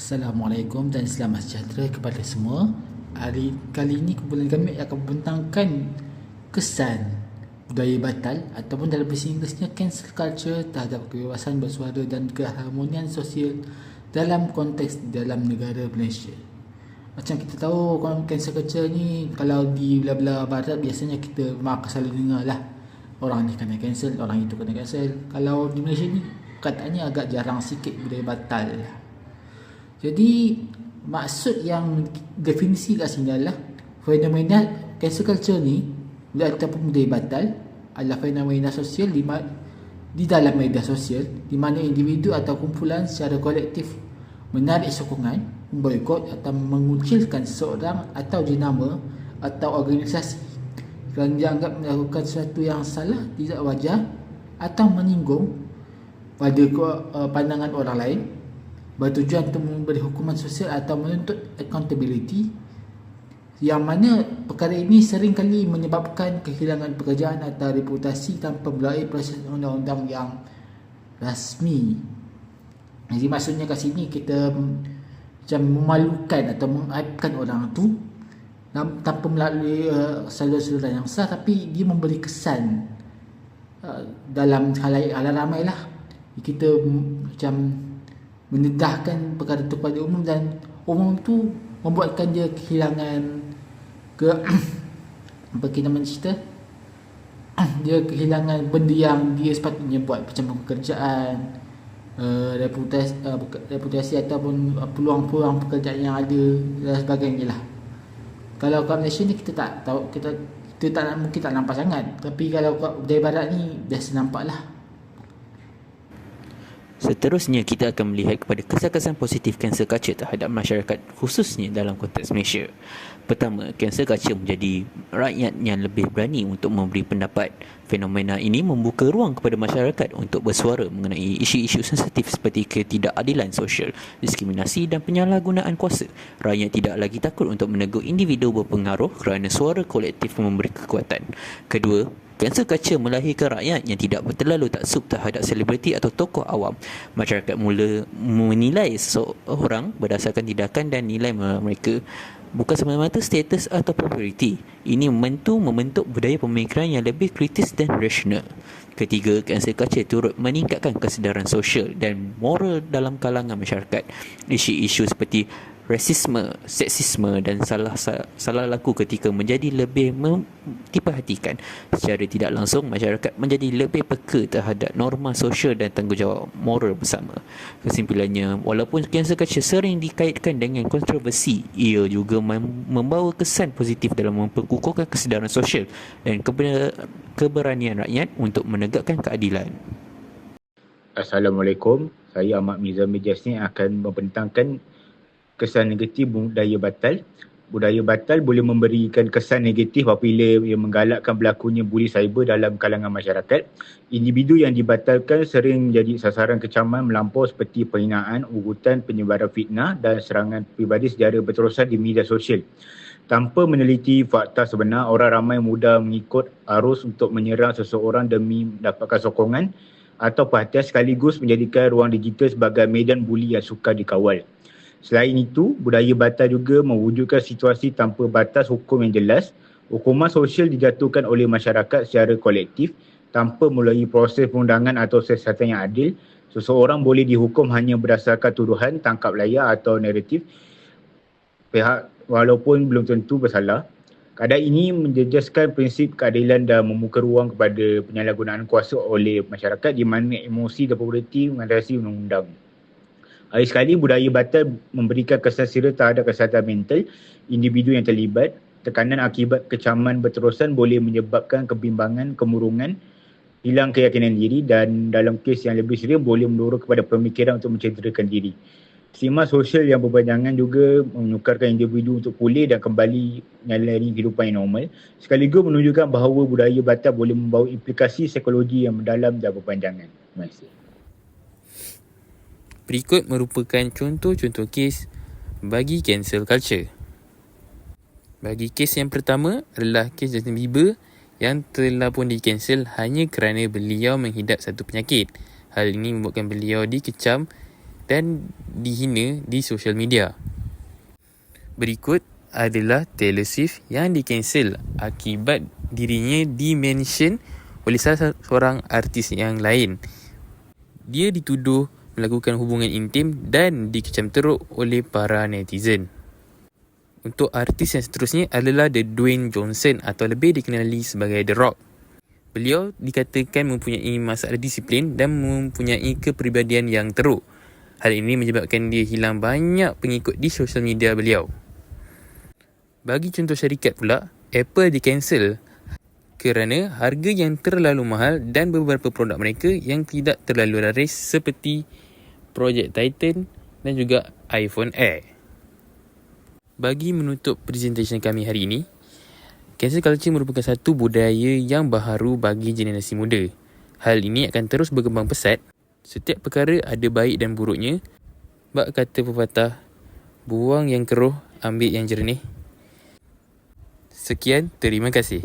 Assalamualaikum dan selamat sejahtera kepada semua. Hari kali ini kumpulan kami akan membentangkan kesan budaya batal ataupun dalam bahasa Inggerisnya cancel culture terhadap kebebasan bersuara dan keharmonian sosial dalam konteks dalam negara Malaysia. Macam kita tahu cancel culture ni kalau di belah-belah barat biasanya kita akan selalu dengar lah orang ni kena cancel, orang itu kena cancel. Kalau di Malaysia ni katanya agak jarang sikit budaya batal lah. Jadi maksud yang definisi kat sini adalah fenomena cancel culture ni ataupun budaya batal adalah fenomena sosial di, di dalam media sosial di mana individu atau kumpulan secara kolektif menarik sokongan, memboikot atau mengucilkan seseorang atau jenama atau organisasi kerana dianggap melakukan sesuatu yang salah, tidak wajar atau menyinggung pada uh, pandangan orang lain bertujuan untuk memberi hukuman sosial atau menuntut accountability yang mana perkara ini sering kali menyebabkan kehilangan pekerjaan atau reputasi tanpa melalui proses undang-undang yang rasmi. Jadi maksudnya kat sini kita macam memalukan atau mengaibkan orang tu tanpa melalui uh, saluran yang sah tapi dia memberi kesan uh, dalam halayak ramai lah kita macam mendedahkan perkara itu kepada umum dan umum tu membuatkan dia kehilangan ke apa kita nama cerita? Dia kehilangan benda yang dia sepatutnya buat macam pekerjaan uh, reputasi, uh, reputasi ataupun peluang-peluang pekerjaan yang ada dan sebagainya lah. Kalau kat Malaysia ni kita tak tahu kita kita tak mungkin tak nampak sangat. Tapi kalau kat budaya barat ni biasa nampak lah Seterusnya kita akan melihat kepada kesan-kesan positif cancel culture terhadap masyarakat khususnya dalam konteks Malaysia. Pertama, cancel culture menjadi rakyat yang lebih berani untuk memberi pendapat. Fenomena ini membuka ruang kepada masyarakat untuk bersuara mengenai isu-isu sensitif seperti ketidakadilan sosial, diskriminasi dan penyalahgunaan kuasa. Rakyat tidak lagi takut untuk menegur individu berpengaruh kerana suara kolektif memberi kekuatan. Kedua, Cancel culture melahirkan rakyat yang tidak terlalu taksub terhadap selebriti atau tokoh awam. Masyarakat mula menilai seseorang berdasarkan tindakan dan nilai mereka bukan semata-mata status atau populariti. Ini membantu membentuk budaya pemikiran yang lebih kritis dan rasional. Ketiga, cancel culture turut meningkatkan kesedaran sosial dan moral dalam kalangan masyarakat. Isu-isu seperti rasisme, seksisme dan salah salah laku ketika menjadi lebih diperhatikan. Secara tidak langsung masyarakat menjadi lebih peka terhadap norma sosial dan tanggungjawab moral bersama. Kesimpulannya, walaupun cancel culture sering dikaitkan dengan kontroversi, ia juga membawa kesan positif dalam memperkukuhkan kesedaran sosial dan keberanian rakyat untuk menegakkan keadilan. Assalamualaikum. Saya Ahmad Mizan Mejas ni akan membentangkan kesan negatif budaya batal. Budaya batal boleh memberikan kesan negatif apabila ia menggalakkan berlakunya buli cyber dalam kalangan masyarakat. Individu yang dibatalkan sering menjadi sasaran kecaman melampau seperti penghinaan, urutan, penyebaran fitnah dan serangan pribadi secara berterusan di media sosial. Tanpa meneliti fakta sebenar, orang ramai mudah mengikut arus untuk menyerang seseorang demi mendapatkan sokongan atau perhatian sekaligus menjadikan ruang digital sebagai medan buli yang sukar dikawal. Selain itu, budaya batas juga mewujudkan situasi tanpa batas hukum yang jelas. Hukuman sosial dijatuhkan oleh masyarakat secara kolektif tanpa melalui proses perundangan atau siasatan yang adil. Seseorang boleh dihukum hanya berdasarkan tuduhan, tangkap layar atau naratif pihak walaupun belum tentu bersalah. Keadaan ini menjejaskan prinsip keadilan dan membuka ruang kepada penyalahgunaan kuasa oleh masyarakat di mana emosi dan populariti mengatasi undang-undang. Hari sekali budaya batal memberikan kesan serius terhadap kesihatan mental individu yang terlibat. Tekanan akibat kecaman berterusan boleh menyebabkan kebimbangan, kemurungan, hilang keyakinan diri dan dalam kes yang lebih serius boleh mendorong kepada pemikiran untuk mencederakan diri. Stigma sosial yang berpanjangan juga menukarkan individu untuk pulih dan kembali menyalari kehidupan yang normal sekaligus menunjukkan bahawa budaya batal boleh membawa implikasi psikologi yang mendalam dan berpanjangan. Terima kasih. Berikut merupakan contoh-contoh kes bagi cancel culture. Bagi kes yang pertama adalah kes Justin Bieber yang telah pun di cancel hanya kerana beliau menghidap satu penyakit. Hal ini membuatkan beliau dikecam dan dihina di social media. Berikut adalah Taylor Swift yang di-cancel akibat dirinya di-mention oleh salah seorang artis yang lain. Dia dituduh melakukan hubungan intim dan dikecam teruk oleh para netizen. Untuk artis yang seterusnya adalah The Dwayne Johnson atau lebih dikenali sebagai The Rock. Beliau dikatakan mempunyai masalah disiplin dan mempunyai kepribadian yang teruk. Hal ini menyebabkan dia hilang banyak pengikut di sosial media beliau. Bagi contoh syarikat pula, Apple di-cancel kerana harga yang terlalu mahal dan beberapa produk mereka yang tidak terlalu laris seperti Project Titan dan juga iPhone Air. Bagi menutup presentation kami hari ini, cancel culture merupakan satu budaya yang baharu bagi generasi muda. Hal ini akan terus berkembang pesat. Setiap perkara ada baik dan buruknya. Bak kata pepatah, buang yang keruh, ambil yang jernih. Sekian, terima kasih.